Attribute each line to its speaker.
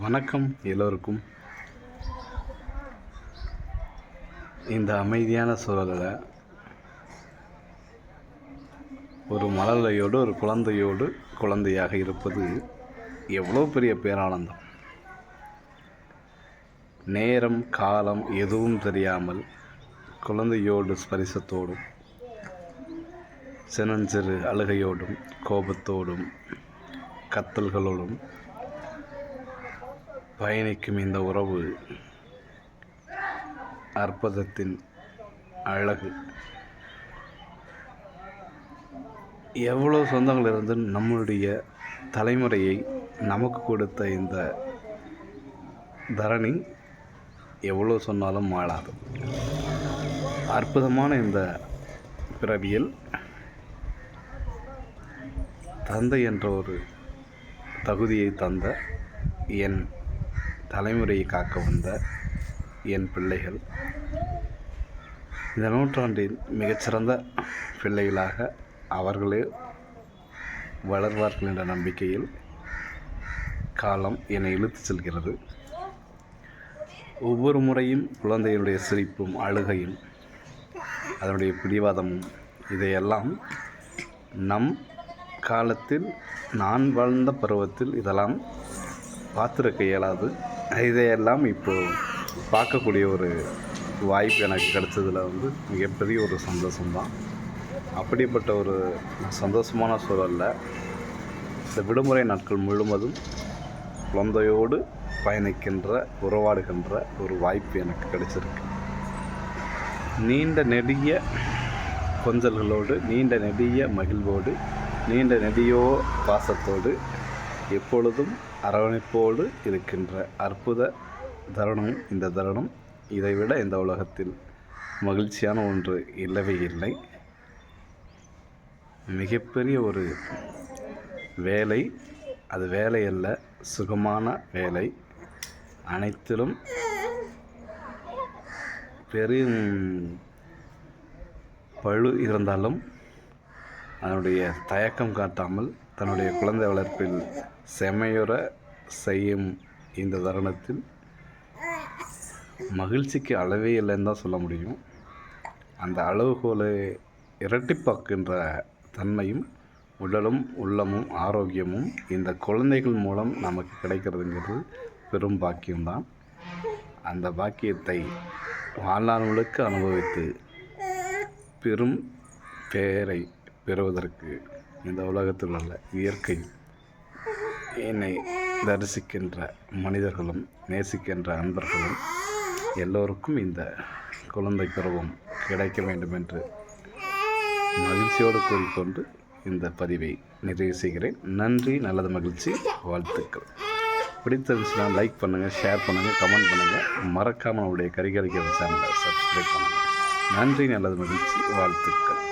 Speaker 1: வணக்கம் எல்லோருக்கும். இந்த அமைதியான சூழலில் ஒரு மலலையோடு ஒரு குழந்தையோடு குழந்தையாக இருப்பது எவ்வளோ பெரிய பேரானந்தம். நேரம் காலம் எதுவும் தெரியாமல் குழந்தையோடு ஸ்பரிசத்தோடும் சின்னஞ்சிறு அழுகையோடும் கோபத்தோடும் கத்தல்களோடும் பயணிக்கும் இந்த உறவு அற்புதத்தின் அழகு. எவ்வளோ சொந்தங்கள் இருந்து நம்மளுடைய தலைமுறையை நமக்கு கொடுத்த இந்த தரணி எவ்வளோ சொன்னாலும் மாளாது அற்புதமான இந்த பிறவியில் தந்தை என்ற ஒரு தகுதியை தந்த என் தலைமுறையை காக்க வந்த என் பிள்ளைகள். இந்த நூற்றாண்டின் மிகச்சிறந்த பிள்ளைகளாக அவர்களே வளர்வார்கள் என்ற நம்பிக்கையில் காலம் என்னை இழுத்து செல்கிறது. ஒவ்வொரு முறையும் குழந்தையினுடைய சிரிப்பும் அழுகையும் அதனுடைய பிடிவாதமும் இதையெல்லாம் நம் காலத்தில் நான் வாழ்ந்த பருவத்தில் இதெல்லாம் பார்த்துருக்க இயலாது. இதையெல்லாம் இப்போ பார்க்கக்கூடிய ஒரு வாய்ப்பு எனக்கு கிடைச்சதில் வந்து மிகப்பெரிய ஒரு சந்தோஷம்தான். அப்படிப்பட்ட ஒரு சந்தோஷமான சூழலில் இந்த விடுமுறை நாட்கள் முழுவதும் குழந்தையோடு பயணிக்கின்ற உறவாடுகின்ற ஒரு வாய்ப்பு எனக்கு கிடைச்சிருக்கு. நீண்ட நெடிய கொஞ்சல்களோடு நீண்ட நெடிய மகிழ்வோடு நீண்ட நெடியோ பாசத்தோடு எப்பொழுதும் அரவணைப்போடு இருக்கின்ற அற்புத தருணம் இந்த தருணம் இதைவிட இந்த உலகத்தில் மகிழ்ச்சியான ஒன்று இல்லவே இல்லை. மிகப்பெரிய ஒரு வேலை அது வேலை அல்ல சுகமான வேலை. அனைத்திலும் பெரும் பழு இருந்தாலும் அதனுடைய தயக்கம் காட்டாமல் தன்னுடைய குழந்தை வளர்ப்பில் செமையுற செய்யும் இந்த தருணத்தில் மகிழ்ச்சிக்கு அளவே இல்லைன்னு தான் சொல்ல முடியும். அந்த அளவுகோலை இரட்டிப்பாக்கின்ற தன்மையும் உடலும் உள்ளமும் ஆரோக்கியமும் இந்த குழந்தைகள் மூலம் நமக்கு கிடைக்கிறதுங்கிறது பெரும் பாக்கியம்தான். அந்த பாக்கியத்தை வாழ்நாள் முழுக்க அனுபவித்து பெரும் பேரை பெறுவதற்கு இந்த உலகத்தில் உள்ள இயற்கை என்னை தரிசிக்கின்ற மனிதர்களும் நேசிக்கின்ற அன்பர்களும் எல்லோருக்கும் இந்த குழந்தை பருவம் கிடைக்க வேண்டும் என்று மகிழ்ச்சியோடு கூறிக்கொண்டு இந்த பதிவை நிறைவு செய்கிறேன். நன்றி நல்லது மகிழ்ச்சி வாழ்த்துக்கள். பிடித்திருந்துச்சுன்னா லைக் பண்ணுங்கள் ஷேர் பண்ணுங்கள் கமெண்ட் பண்ணுங்கள் மறக்காமல் நம்முடைய கரிகரிக்கிற சேனலை சப்ஸ்கிரைப் பண்ணுங்கள் நன்றி நல்லது மகிழ்ச்சி வாழ்த்துக்கள்.